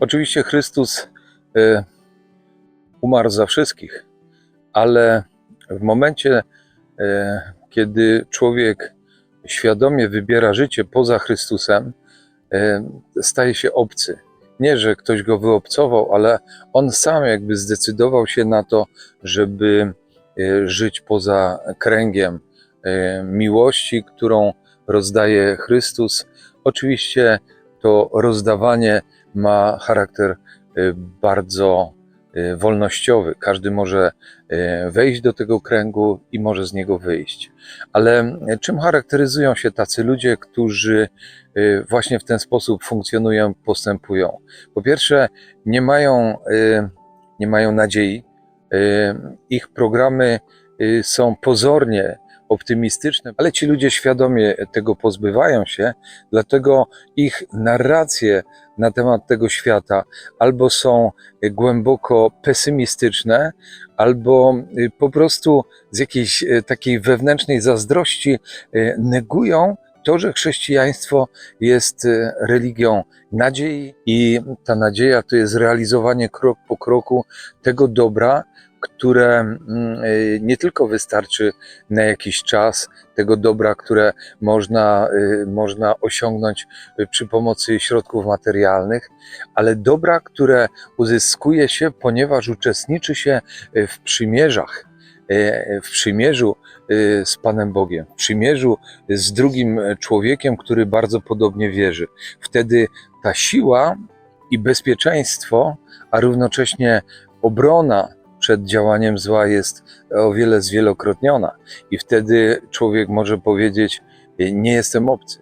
Oczywiście Chrystus e, umarł za wszystkich, ale w momencie, e, kiedy człowiek świadomie wybiera życie poza Chrystusem, e, staje się obcy. Nie, że ktoś go wyobcował, ale on sam jakby zdecydował się na to, żeby e, żyć poza kręgiem e, miłości, którą rozdaje Chrystus. Oczywiście to rozdawanie ma charakter e, bardzo wolnościowy. Każdy może e, wejść do tego kręgu i może z niego wyjść. Ale e, czym charakteryzują się tacy ludzie, którzy właśnie w ten sposób funkcjonują, postępują? Po pierwsze, nie mają, nie mają nadziei. Ich programy są pozornie optymistyczne, ale ci ludzie świadomie tego pozbywają się, dlatego ich narracje na temat tego świata albo są głęboko pesymistyczne, albo y, po prostu z jakiejś y, takiej wewnętrznej zazdrości y, negują to, że chrześcijaństwo jest religią nadziei i ta nadzieja to jest realizowanie krok po kroku tego dobra, które mm, y, nie tylko wystarczy na jakiś czas, tego dobra, które można, y, można osiągnąć y, przy pomocy środków materialnych, ale dobra, które uzyskuje się, ponieważ uczestniczy się w przymierzach, w przymierzu z Panem Bogiem, w przymierzu z drugim człowiekiem, który bardzo podobnie wierzy. Wtedy ta siła i bezpieczeństwo, a równocześnie obrona przed działaniem zła jest o wiele zwielokrotniona. I wtedy człowiek może powiedzieć: Nie jestem obcy,